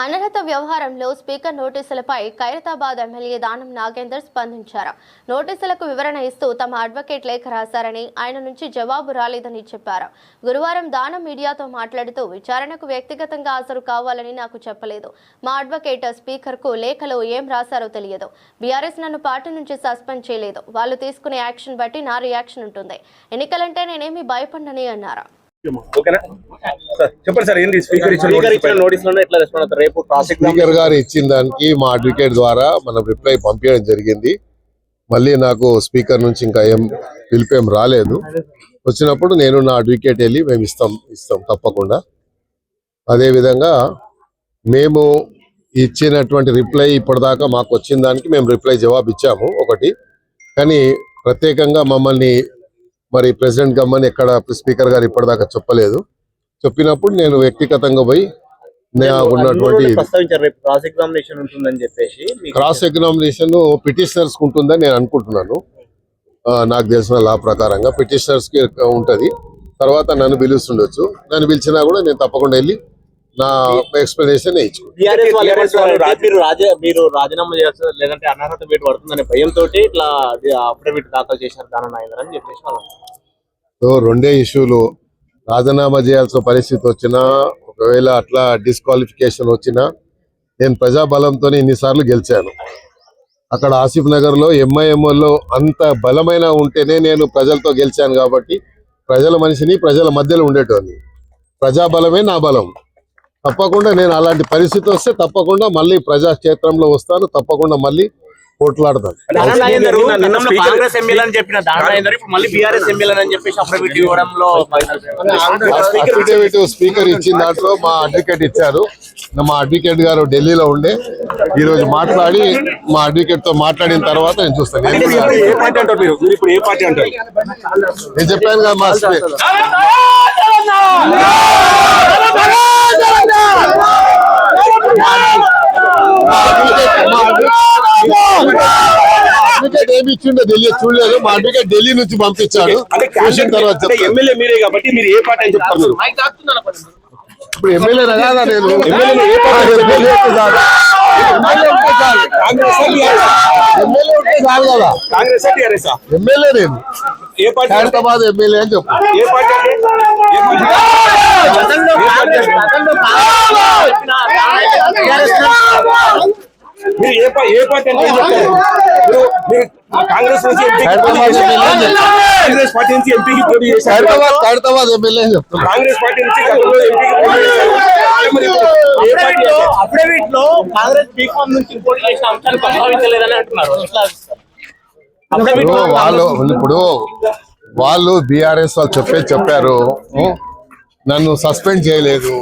అనర్హత వ్యవహారంలో speaker నోటీసులపై Khairatabad MLA Danam Nagender స్పందించారు. నోటీసులకు వివరణ ఇస్తూ తమ అడ్వకేట్ లేఖ రాశారని ఆయన నుంచి జవాబు రాలేదని చెప్పారు. గురువారం దానం మీడియాతో మాట్లాడుతూ విచారణకు వ్యక్తిగతంగా హాజరు కావాలని నాకు చెప్పలేదు. మా అడ్వకేట్ స్పీకర్కు లేఖలో ఏం రాశారో తెలియదు. బీఆర్ఎస్ నన్ను పార్టీ నుంచి సస్పెండ్ చేయలేదు. వాళ్ళు తీసుకునే యాక్షన్ బట్టి నా రియాక్షన్ ఉంటుంది. ఎన్నికలంటే నేనేమి భయపడనని అన్నారు. ఓకేనా? సార్ చెప్పండి సార్ ఏంటి స్పీకర్ ఇచ్చిన స్పీకర్ ఎట్లా రెస్పాండ్ అవుతారు? రేపు గారు ఇచ్చిన దానికి మా అడ్వకేట్ ద్వారా మనం రిప్లై పంపించడం జరిగింది. మళ్ళీ నాకు స్పీకర్ నుంచి ఇంకా ఏం పిలిపేం రాలేదు. వచ్చినప్పుడు నేను నా అడ్వకేట్ వెళ్ళి మేము ఇస్తాం ఇస్తాం తప్పకుండా. అదే విధంగా మేము ఇచ్చినటువంటి రిప్లై ఇప్పటిదాకా మాకు వచ్చిన దానికి మేము రిప్లై జవాబు ఇచ్చాము ఒకటి. కానీ ప్రత్యేకంగా మమ్మల్ని మరి ప్రెసిడెంట్ గమ్మని ఎక్కడ స్పీకర్ గారు ఇప్పటిదాకా చెప్పలేదు. చెప్పినప్పుడు నేను వ్యక్తిగతంగా పోయి ఉన్నటువంటి క్రాస్ ఎగ్జామినేషన్ పిటిషనర్స్ ఉంటుందని నేను అనుకుంటున్నాను. నాకు తెలిసిన లా ప్రకారంగా పిటిషనర్స్కి ఉంటది. తర్వాత నన్ను పిలుస్తుండొచ్చు. నన్ను పిలిచినా కూడా నేను తప్పకుండా వెళ్ళి నా ఎక్స్ప్లెనేషన్ మీరు రాజా మీరు రాజీనామా చేయాల్సి లేదంటే అనర్హత వేటు పడుతుందనే భయంతో ఇట్లా అఫిడవిట్ దాఖలు చేశారు దాని నాయన అని చెప్పేసి వాళ్ళు రెండే ఇష్యూలు. రాజీనామా చేయాల్సిన పరిస్థితి వచ్చినా ఒకవేళ అట్లా డిస్క్వాలిఫికేషన్ వచ్చినా నేను ప్రజాబలంతో ఇన్నిసార్లు గెలిచాను. అక్కడ ఆసిఫ్ నగర్లో ఎంఐఎంఓలో అంత బలమైన ఉంటేనే నేను ప్రజలతో గెలిచాను కాబట్టి ప్రజల మనిషిని ప్రజల మధ్యలో ఉండేటోని ప్రజాబలమే నా బలం. తప్పకుండా నేను అలాంటి పరిస్థితి వస్తే తప్పకుండా మళ్ళీ ప్రజాక్షేత్రంలో వస్తాను తప్పకుండా మళ్ళీ పోట్లాడతాను. స్పీకర్- చెప్పిన అఫిడవిట్ ఇచ్చిన దాంట్లో మా అడ్వకేట్ ఇచ్చారు. మా అడ్వకేట్ గారు ఢిల్లీలో ఉండే. ఈ రోజు మాట్లాడి మా అడ్వకేట్తో మాట్లాడిన తర్వాత నేను చూస్తాను. నేను అంటే కూడా- మీరు ఏ పార్టీ అంటారు మీరు మీరు ఇప్పుడు ఏ పార్టీ అంటారు నేను చెప్పాను కదా మా స్పీ- మా అడ్వకేట్- మా అడ్వకేట్- ఇచ్చిండో తెలియదు చూడలేదు. మా అడ్వకేట్ ఢిల్లీ నుంచి పంపించాడు. అంటే చూసిన తర్వాత ఎమ్మెల్యే మీరే కాబట్టి మీరు ఏ పార్టీ అని చెప్తారు మీరు? ఇప్పుడు ఎమ్మెల్యే కాదా నేను? ఎమ్మెల్యే ఏ ఉంటే. కాంగ్రెస్ కదా. ఎమ్మెల్యే నేను. ఏ పార్టీ? హైదరాబాద్ ఎమ్మెల్యే అని చెప్పు. ఏ పార్టీ అంటే? ఏ పార్టీ? మీరు ఏ పా- ఏ పార్టీ అంటే ఏం చెప్తారు? మీరు మీరు ఆ కాంగ్రెస్ నుంచి పార్టీ నుంచి ఎంపీకి పోటీ చేశారు. కాంగ్రెస్ పార్టీ నుంచి గతంలో ఎంపీకి పోటీ చేశారు. అఫిడవిట్లో కాంగ్రెస్ బీఫామ్ నుంచి పోటీ చేసిన అంశాన్ని ప్రస్తావించలేదని అంటున్నారు. వాళ్ళు ఇప్పుడు వాళ్ళు బీఆర్ఎస్ వాళ్ళు చెప్పేది చెప్పారు? నన్ను సస్పెండ్ చేయలేదు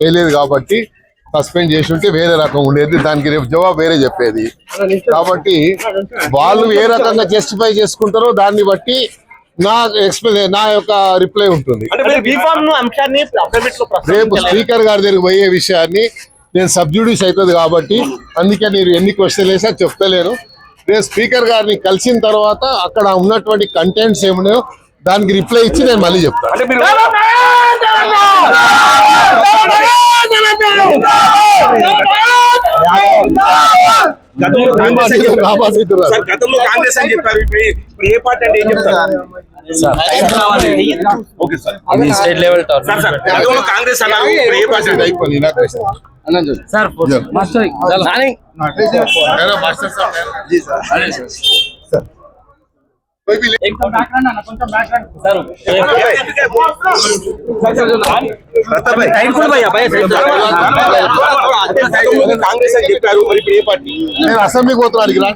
చేయలేదు కాబట్టి సస్పెండ్ చేసి ఉంటే వేరే రకం ఉండేది. దానికి రేపు జవాబు వేరే చెప్పేది. కాబట్టి వాళ్ళు ఏ రకంగా జస్టిఫై చేసుకుంటారో దాన్ని బట్టి నా ఎక్స్ప్లెయిన్ నా యొక్క రిప్లై ఉంటుంది. రేపు స్పీకర్ గారి దగ్గరికి పోయే విషయాన్ని నేను సబ్జుడిస్ అవుతుంది కాబట్టి అందుకే నేను ఎన్ని క్వశ్చన్ వేసా చెప్తలేను. రేపు స్పీకర్ గారిని కలిసిన తర్వాత అక్కడ ఉన్నటువంటి కంటెంట్స్ ఏమున్నాయో దానికి రిప్లై ఇచ్చి నేను మళ్ళీ చెప్తాను అంటే మీరు గతంలో కాంగ్రెస్ అని చెప్పారు. రామాసీతు రావు. సార్ గతంలో కాంగ్రెస్ అని చెప్పారు ఇప్పుడు ఇప్పుడు ఏ పార్టీ అంటే ఏం చెప్తారు okay sir state level sir sir గతంలో కాంగ్రెస్ అన్నారు ఇప్పుడు Congress అని చెప్పారు మరి ఇప్పుడు ఏ పార్టీ నేను అసెంబ్లీకి పోతున్నా అడిగి రా